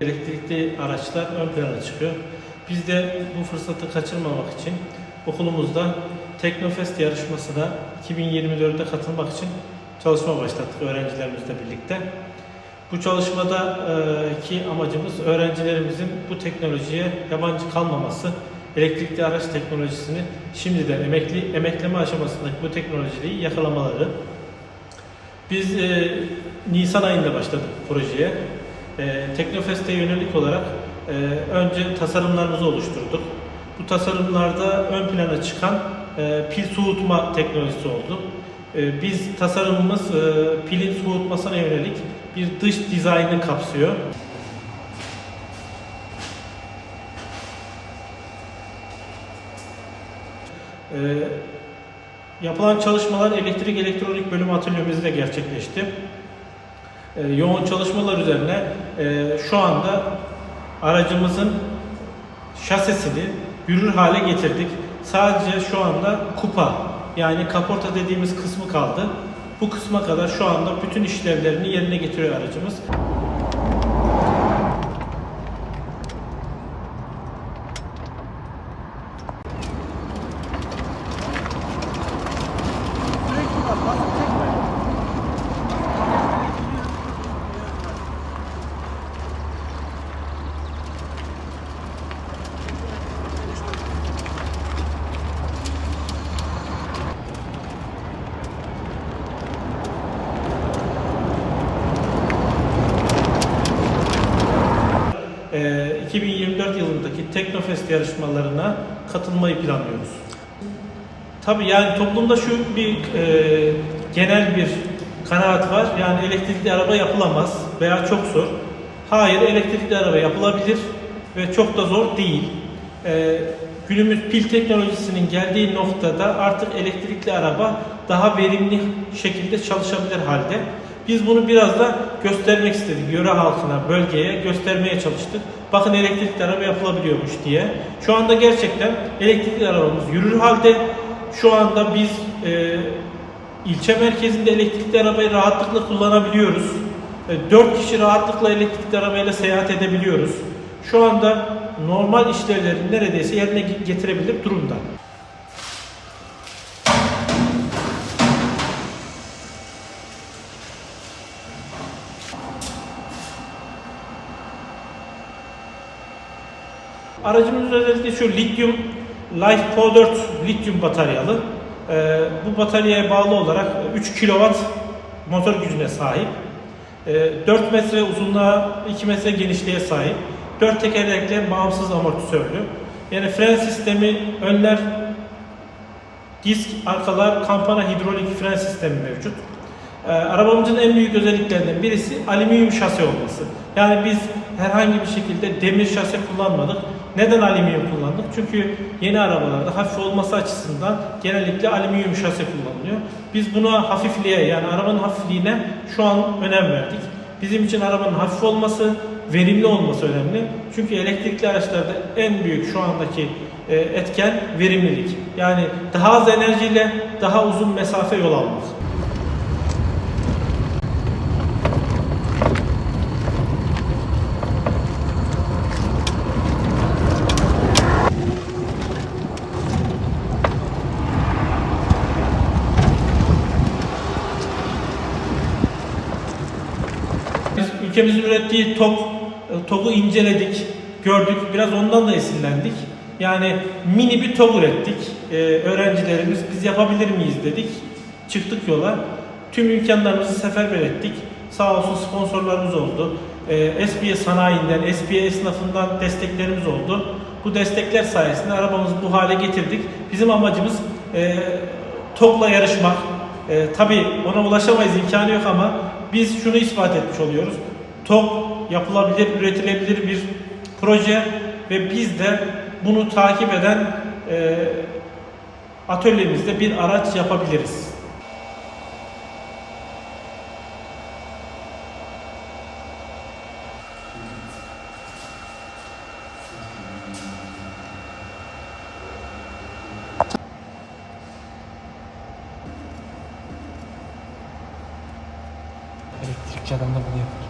Elektrikli araçlar ön plana çıkıyor. Biz de bu fırsatı kaçırmamak için okulumuzda Teknofest yarışmasına 2024'de katılmak için çalışma başlattık öğrencilerimizle birlikte. Bu çalışmada e, ki amacımız öğrencilerimizin bu teknolojiye yabancı kalmaması, elektrikli araç teknolojisini şimdiden emekli emekleme aşamasındaki bu teknolojiyi yakalamaları. Biz e, Nisan ayında başladık projeye. E, Teknofest'e yönelik olarak e, önce tasarımlarımızı oluşturduk. Bu tasarımlarda ön plana çıkan e, pil soğutma teknolojisi oldu. E, biz tasarımımız e, pilin soğutmasına yönelik bir dış dizaynı kapsıyor. E, yapılan çalışmalar elektrik elektronik bölüm atölyemizde gerçekleşti. E, yoğun çalışmalar üzerine e, şu anda aracımızın şasisini yürür hale getirdik. Sadece şu anda kupa yani kaporta dediğimiz kısmı kaldı. Bu kısma kadar şu anda bütün işlevlerini yerine getiriyor aracımız. Ee, 2024 yılındaki Teknofest yarışmalarına katılmayı planlıyoruz. Tabii yani toplumda şu bir e, genel bir kanaat var. Yani elektrikli araba yapılamaz veya çok zor. Hayır, elektrikli araba yapılabilir ve çok da zor değil. E, günümüz pil teknolojisinin geldiği noktada artık elektrikli araba daha verimli şekilde çalışabilir halde. Biz bunu biraz da göstermek istedik. Yöre halkına, bölgeye göstermeye çalıştık. Bakın elektrikli araba yapılabiliyormuş diye. Şu anda gerçekten elektrikli arabamız yürür halde. Şu anda biz e, ilçe merkezinde elektrikli arabayı rahatlıkla kullanabiliyoruz. E, 4 kişi rahatlıkla elektrikli arabayla seyahat edebiliyoruz. Şu anda normal işlevlerini neredeyse yerine getirebilir durumda. Aracımız özellikle şu lityum Life Pro 4 lityum bataryalı. Ee, bu bataryaya bağlı olarak 3 kW motor gücüne sahip. Ee, 4 metre uzunluğa, 2 metre genişliğe sahip. 4 tekerlekli bağımsız amortisörlü. Yani fren sistemi önler disk, arkalar kampana hidrolik fren sistemi mevcut. Ee, arabamızın en büyük özelliklerinden birisi alüminyum şase olması. Yani biz herhangi bir şekilde demir şase kullanmadık. Neden alüminyum kullandık? Çünkü yeni arabalarda hafif olması açısından genellikle alüminyum şase kullanılıyor. Biz buna hafifliğe yani arabanın hafifliğine şu an önem verdik. Bizim için arabanın hafif olması, verimli olması önemli. Çünkü elektrikli araçlarda en büyük şu andaki e, etken verimlilik. Yani daha az enerjiyle daha uzun mesafe yol almak. Biz ülkemizin ürettiği TOG, e, TOG'u inceledik, gördük. Biraz ondan da esinlendik. Yani mini bir TOG ürettik. Ee, öğrencilerimiz biz yapabilir miyiz dedik. Çıktık yola. Tüm imkanlarımızı seferber ettik. Sağ olsun sponsorlarımız oldu. Ee, SBA sanayinden, SBA esnafından desteklerimiz oldu. Bu destekler sayesinde arabamızı bu hale getirdik. Bizim amacımız e, TOG'la yarışmak. E, tabii ona ulaşamayız, imkanı yok ama biz şunu ispat etmiş oluyoruz top yapılabilir, üretilebilir bir proje ve biz de bunu takip eden e, atölyemizde bir araç yapabiliriz. Elektrikçi adam da bunu yapar.